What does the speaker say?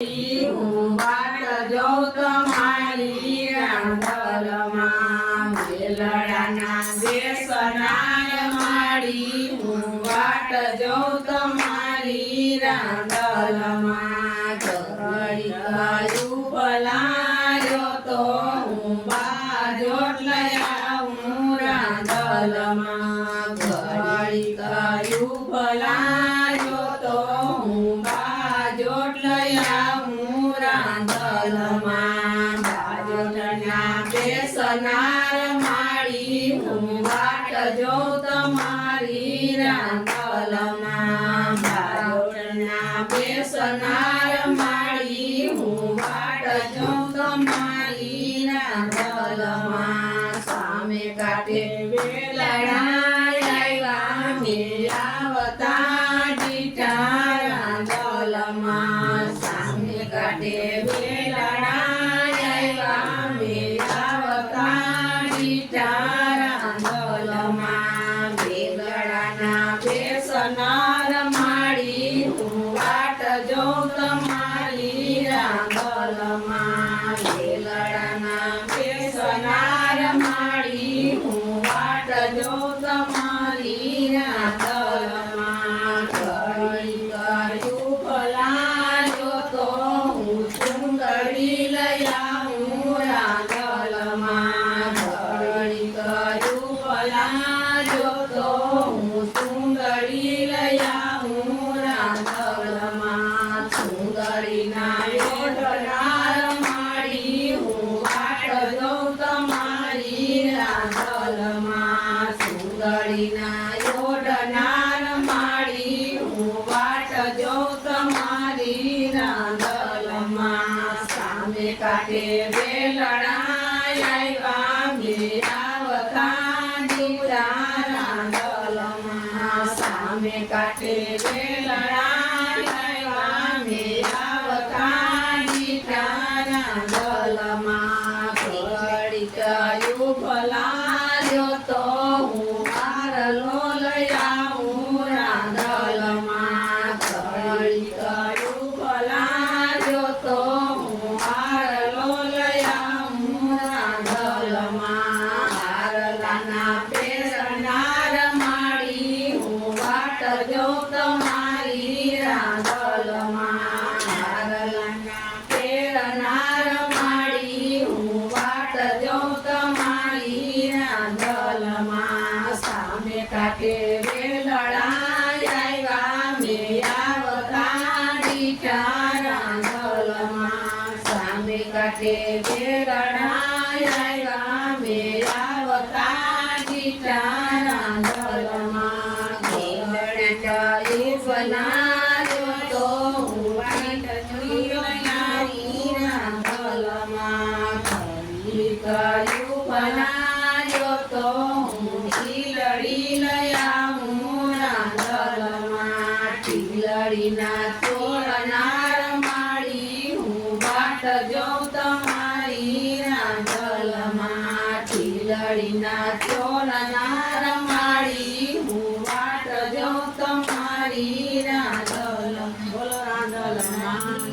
હું વાટ જોઉં તમારી રાંધલમાં વેલડાના બેસનાર માડી હું વાટ જોઉં તમારી રાંધલમાં ઘડી ગયું ભલાયો તો હું બાજોટ લઈ રાંધલમાં ભલાયો બેસનાર માળી હું વાટ જો તમારી રાંધલમાં બાજોટના બેસનાર માળી હું વાટ જો તમારી રાંધલમાં સામે કાટે વેલણા આવ્યા મેળાવતા ડીઠા રાંધલમાં સામે કાટે વેલણા બેસનાર માળી હું. કાંઠે વેલણા આવ્યા મેળાવતા દીકરા રાંધલમાં સામે કાંઠે વેલણા આવ્યા મેળાવતા દીકરા રાંધલમાં ઘડી ગયું ભલાયો કાંઠે વેલડા આવ્યા. મેળાવતા દીઠા રાંધલમાં. સામે કાંઠે છોડનાર માળી, હું બાટ જોઉં તમારી રાંધલમાં ઠીલડીના છોડનાર માળી, હું બાટ જોઉં તમારી રાંધલ બોલો રાંધલમાં